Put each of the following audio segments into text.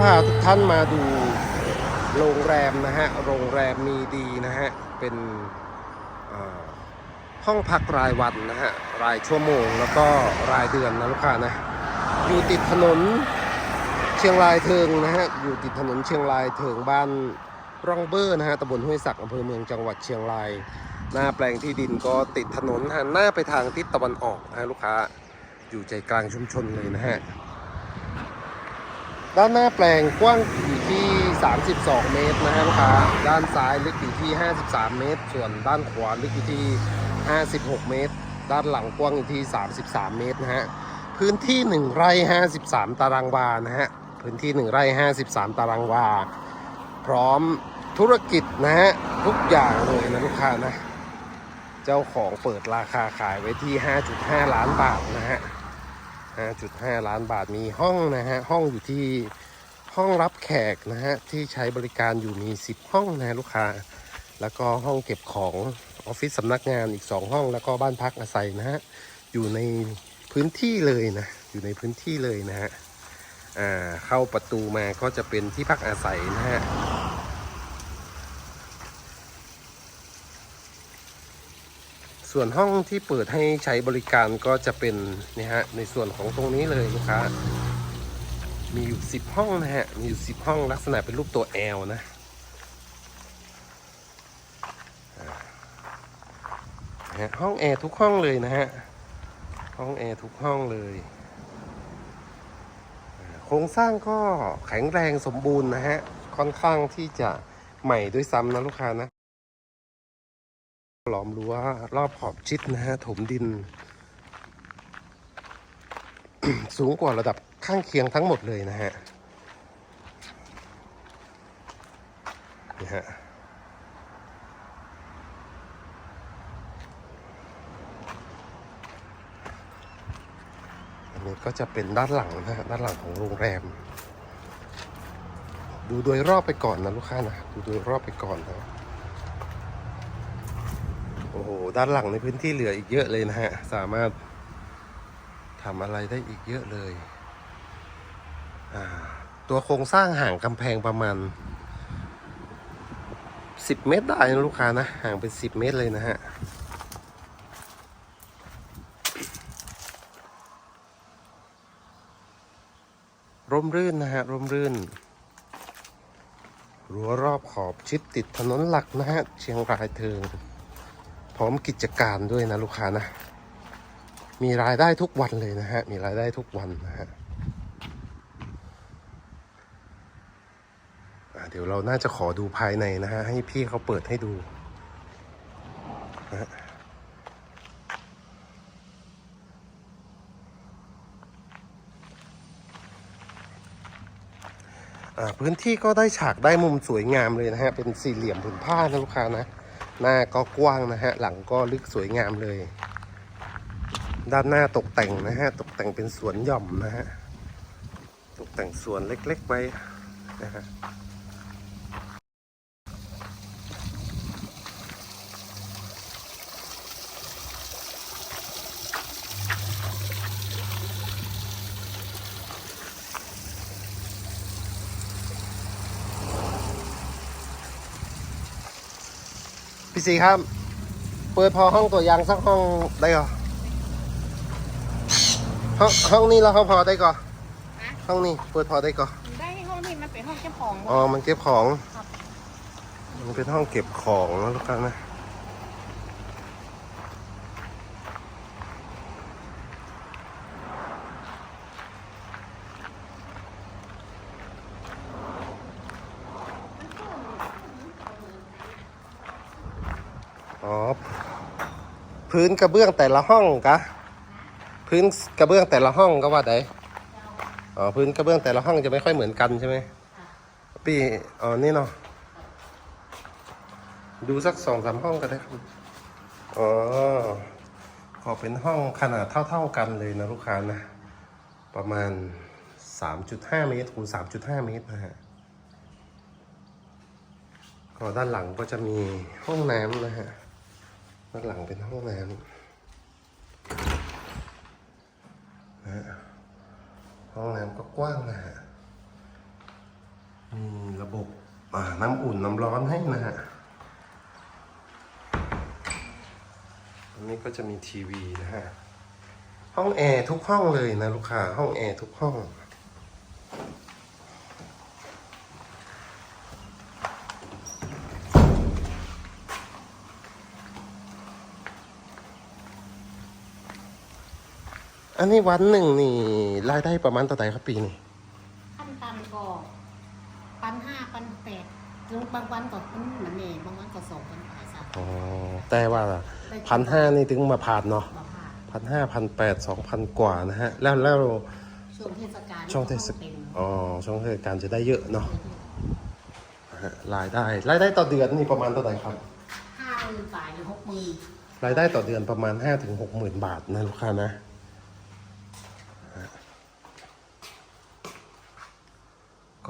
พาทุกท่านมาดูโรงแรมนะฮะ โรงแรมมีดีนะฮะ เป็นห้องพักรายวันนะฮะ รายชั่วโมงแล้วก็รายเดือนนะลูกค้านะ อยู่ติดถนนเชียงรายเทิงนะฮะ อยู่ติดถนนเชียงรายเทิงบ้านร่องเบอร์นะฮะตำบลห้วยสักอำเภอเมืองจังหวัดเชียงราย หน้าแปลงที่ดินก็ติดถนนหันหน้าไปทางทิศตะวันออกนะฮะลูกค้า อยู่ใจกลางชุมชนเลยนะฮะ ด้านหน้าแปลงกว้างอยู่ที่ 32 เมตรนะฮะลูกค้า ด้านซ้ายลึกอยู่ที่ 53 เมตร ส่วนด้านขวาลึกอยู่ที่ 56 เมตร ด้านหลังกว้างอยู่ที่ 33 เมตรนะฮะ พื้นที่ 1 ไร่ 53 ตารางวา นะฮะ พื้นที่ 1 ไร่ 53 ตารางวา พร้อมธุรกิจนะฮะ ทุกอย่างเลยนะลูกค้านะ เจ้าของเปิดราคาขายไว้ที่ 5.5 ล้านบาทนะฮะ 5.5 ล้านบาทมีห้องนะฮะ ห้องอยู่ที่ห้องรับแขกนะฮะ ที่ใช้บริการอยู่มี 10 ห้องนะฮะลูกค้า แล้วก็ห้องเก็บของออฟฟิศสำนักงานอีก 2 ห้องแล้วก็บ้านพักอาศัยนะฮะ อยู่ในพื้นที่เลยนะ อยู่ในพื้นที่เลยนะฮะ อ่า เข้าประตูมาก็จะเป็นที่พักอาศัยนะฮะ ส่วนห้องที่เปิดให้ใช้บริการก็จะเป็นเนี่ยฮะในส่วนของตรงนี้เลยลูกค้ามีอยู่10ห้องนะฮะ มีอยู่10ห้องลักษณะเป็นรูปตัว L นะอ่านะฮะห้องแอร์ทุกห้องเลยนะฮะ ห้องแอร์ทุกห้องเลย โครงสร้างก็แข็งแรงสมบูรณ์นะฮะ ค่อนข้างที่จะใหม่ด้วยซ้ำนะลูกค้านะ ล้อมรั้วรอบขอบชิดนะฮะถมดิน สูงกว่าระดับข้างเคียงทั้งหมดเลยนะฮะนี่ฮะอันนี้ก็จะเป็นด้านหลังนะฮะด้านหลังของโรงแรม ดูโดยรอบไปก่อนนะลูกค้านะ ดูโดยรอบไปก่อนนะ หด้านหลังในพื้นที่เหลืออีกเยอะเลยนะฮะ สามารถทำอะไรได้อีกเยอะเลยตัวโครงสร้างห่างกำแพงประมาณ 10 เมตรได้นะลูกค้านะ ห่างเป็น 10 เมตรเลยนะฮะร่มรื่นนะฮะร่มรื่นรั้วรอบขอบชิดติดถนนหลักนะฮะ เชียงรายเทิง พร้อมกิจการด้วยนะลูกค้านะ มีรายได้ทุกวันเลยนะฮะ มีรายได้ทุกวันนะฮะเดี๋ยวเราน่าจะขอดูภายในนะฮะ ให้พี่เขาเปิดให้ดูนะฮะพื้นที่ก็ได้ฉากได้มุมสวยงามเลยนะฮะ เป็นสี่เหลี่ยมผืนผ้านะลูกค้านะ หน้าก็กว้างนะฮะ หลังก็ลึกสวยงามเลย ด้านหน้าตกแต่งนะฮะ ตกแต่งเป็นสวนหย่อมนะฮะ ตกแต่งสวนเล็กๆไว้นะฮะ พี่สีครับ เปิดพอห้องตัวอย่างสักห้องได้ก่อห้องห้องนี้แล้วเขาพอได้ก่อห้องนี้เปิดพอได้ก่อได้ห้องนี้มันเป็นห้องเก็บของอ๋อมันเก็บของ มันเป็นห้องเก็บของนะลูกค้านะ พื้นกระเบื้องแต่ละห้องกะพื้นกระเบื้องแต่ละห้องก็ว่าไดอ๋อพื้นกระเบื้องแต่ละห้องจะไม่ค่อยเหมือนกันใช่ไหมพี่อ๋อนี่เนาะดูสักสองสามห้องก็ได้ครับอ๋อขอเป็นห้องขนาดเท่า ๆกันเลยนะลูกค้านะ ประมาณ 3.5 เมตรคูณ3.5 เมตรนะฮะก็ด้านหลังก็จะมีห้องน้ำนะฮะานหลังเป็นห้องน้ำนะห้องน้ำก็กว้างนะฮะมีระบบน้ำอุ่นน้ำร้อนให้นะฮะอันนี้ก็จะมีทีวีนะฮะ ห้องแอร์ทุกห้องเลยนะลูกค้าห้องแอร์ทุกห้อง อันนี้วันหนึ่งนี่รายได้ประมาณเท่าไหร่ครับปีนี้ขั้นต่ำก็พันห้าพันแปดถึงบางวันก็พันเหมือนนี่บางวันก็สองพันแปดสามอ๋อแต่ว่าพันห้านี่ถึงมาผ่านเนาะบาค่ะพันห้าพันแปดสองพันกว่านะฮะ แล้วแล้วช่วงเทศกาลช่วงเทศเต็มอ๋อช่วงเทศกาลจะได้เยอะเนาะนะฮะรายได้รายได้ต่อเดือนนี่ประมาณเท่าไหร่ครับห้าหมื่นฝ่ายหรือหกหมื่นรายได้ต่อเดือนประมาณห้าถึงหกหมื่นบาทนะลูกค้านะ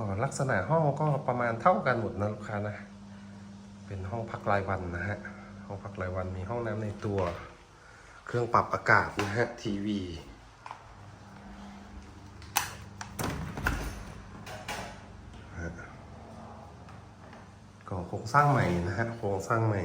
ก็ลักษณะห้องก็ประมาณเท่ากันหมดนะลูกค้านะ เป็นห้องพักรายวันนะฮะ ห้องพักรายวันมีห้องน้ำในตัว เครื่องปรับอากาศนะฮะ ทีวีก็โครงสร้างใหม่นะฮะ โครงสร้างใหม่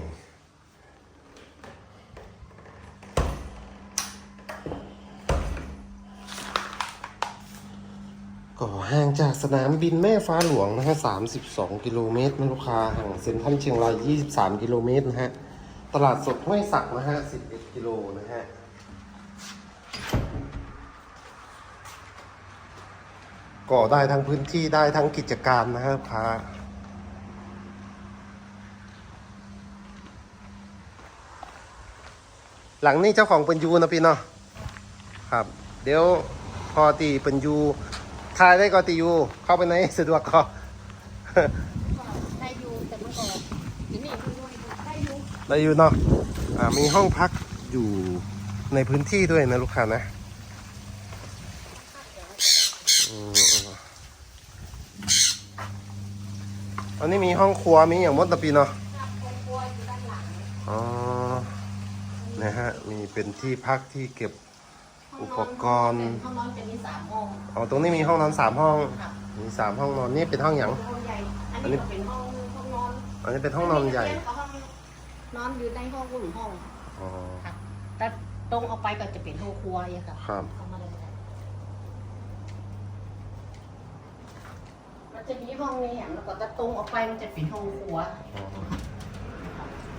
ก็ห่างจากสนามบินแม่ฟ้าหลวงนะฮะ32กิโลเมตรนะลูกค้าห่างเซ็นทรัลเชียงราย23กิโลเมตรนะฮะ ตลาดสดห้วยสักนะฮะ11กิโลนะฮะก็ได้ทั้งพื้นที่ได้ทั้งกิจการนะฮะลูกค้าหลังนี้เจ้าของเป็นยูนะพี่เนาะครับ เดี๋ยวพอตีเป็นยู ทายได้ก็ตียูเข้าไปในสะดวกก็ก็ได้อยู่แต่มันก็ที่นี่คือด้วยได้อยู่ได้อยู่เนาะอ่ามีห้องพักอยู่ในพื้นที่ด้วยนะลูกค้านะอืมอืมอันนี้มีห้องครัวมีอย่างมดตะปีเนาะครับครอบครัวอยู่ด้านหลังอ๋อนะฮะมีเป็นที่พักที่เก็บ อุปกรณ์ห้องนอนจะมีสามห้องอ๋อตรงนี้มีห้องนอนสามห้องครับมีสามห้องนอนนี่เป็นห้องอย่างห้องใหญ่อันนี้ก็เป็นห้องห้องนอนอันนี้เป็นห้องนอนใหญ่ก็ห้องนอนอยู่ในห้องหุ่นห้องอ๋อครับแต่ตรงออกไปก็จะเป็นห้องครัวเลยครับครับ เข้ามาเลยครับมันจะมีห้องนี้อย่างแล้วก็จะตรงออกไปมันจะเป็นห้องครัว อ๋อ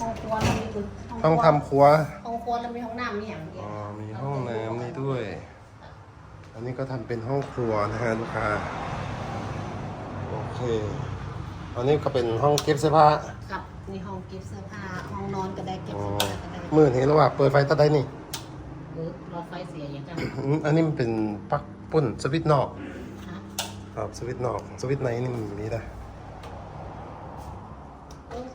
ห้องครัวแล้วมีคือห้องต้องครัวทำครัว ห้องครัวแล้วมีห้องน้ำมีอย่างเดียอ๋วอ มีห้องน้ำนี่ด้วย อันนี้ก็ทำเป็นห้องครัวนะฮะลูกค้า โอเค อันนี้ก็เป็นห้องเก็บเสื้อผ้า กับมีห้องเก็บเสื้อผ้าห้องนอนก็ได้เก็บอ๋อ เสื้อผ้าก็ได้มือเห็นแล้วว่าเปิดไฟตัดได้นี่ หรือรอไฟเสียอย่างกันอืมอันนี้มันเป็นปลั๊กปุ่นสวิตช์นอก ฮะครับสวิตช์นอกสวิตช์ในนี่มันมีได้ เออ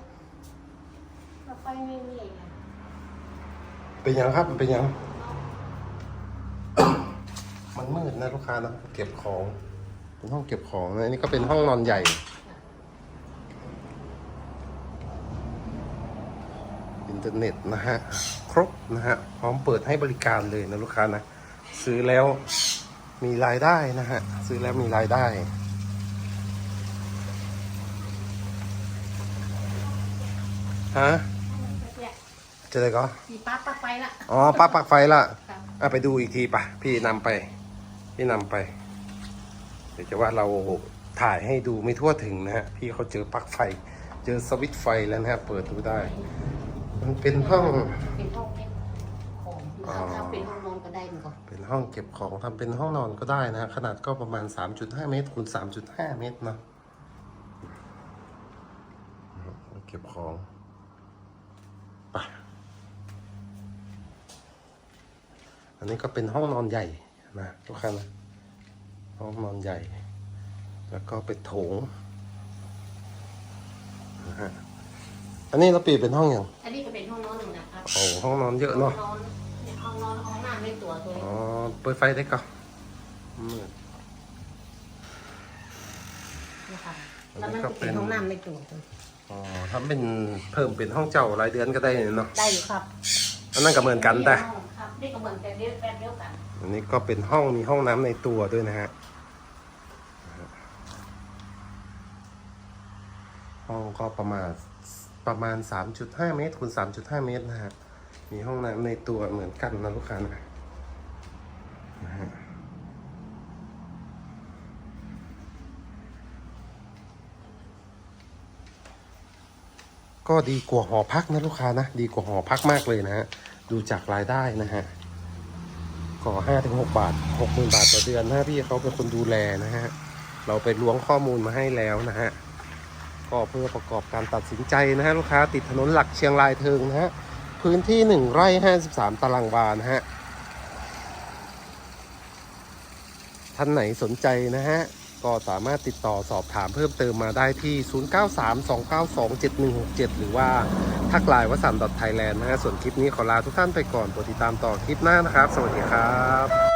รอไฟไม่มีไง เป็นยังครับเป็นยัง มันมืดนะลูกค้านะเก็บของ เป็นห้องเก็บของนะอันนี้ก็เป็นห้องนอนใหญ่ อินเทอร์เน็ตนะฮะ ครบนะฮะ พร้อมเปิดให้บริการเลยนะลูกค้านะ ซื้อแล้วมีรายได้นะฮะ ซื้อแล้วมีรายได้ฮะ เจะได้ก็มีปั๊บปั๊บไปละอ๋อป้าปักไฟละครับอะไปดูอีกทีปะพี่นำไป พี่นำไป เดี๋ยวจะว่าเราถ่ายให้ดูไม่ทั่วถึงนะฮะ พี่เขาเจอปลั๊กไฟ เจอสวิตช์ไฟแล้วนะฮะ เปิดดูได้ มันเป็นห้อง เป็นห้องเก็บของอ๋อถ้าเป็นห้องนอนก็ได้เหมือนกันเป็นห้องเก็บของทำเป็นห้องนอนก็ได้นะฮะ ขนาดก็ประมาณ 3.5 เมตรคูณ3.5 เมตรเนอะเก็บของไป อันนี้ก็เป็นห้องนอนใหญ่นะทุกท่านนะห้องนอนใหญ่ แล้วก็เป็นโถงนะฮะอันนี้เราเปลี่ยนเป็นห้องอย่างอันนี้ก็เป็นห้องนอนหนึ่งนะครับโอ้ห้องนอนเยอะเนาะห้องนอนเนี่ยห้องนอนห้องน้ำในตัวตัวนี้อ๋อเปิดไฟได้ก่อนมืด นะคะอันแล้วนี้มันก็ก็เป็เป็นนห้องน้ำในตัวตัวอ๋อถ้าเป็นเพิ่มเป็นห้องเจ้ารายเดือนก็ได้เนาะได้อยู่ครับอันนั้นก็เหมือนกันแต่ครับ นี่ก็เหมือนกันเดียวแบบเดียวกันอันนี้ก็เป็นห้องมีห้องน้ำในตัวด้วยนะฮะห้องก็ประมาณประมาณ 3.5 เมตรคูณ3.5 เมตรนะฮะ มีห้องน้ำในตัวเหมือนกันนะลูกค้านะนะฮะก็ดีกว่าหอพักนะลูกค้านะ ดีกว่าหอพักมากเลยนะฮะ ดูจากรายได้นะฮะก็ห้าถึงหกบาทหกหมื่นบาทต่อเดือนนะพี่เขาเป็นคนดูแลนะฮะ เราไปล้วงข้อมูลมาให้แล้วนะฮะ ก็เพื่อประกอบการตัดสินใจนะฮะ ลูกค้าติดถนนหลักเชียงรายเทิงนะฮะ พื้นที่หนึ่งไร่ห้าสิบสามตารางวานะฮะ ท่านไหนสนใจนะฮะ ก็สามารถติดต่อสอบถามเพิ่มเติมมาได้ที่ 0932927167 หรือว่าทักไลน์วสันต์ .thailand นะฮะส่วนคลิปนี้ขอลาทุกท่านไปก่อนโปรดติดตามต่อคลิปหน้านะครับ สวัสดีครับ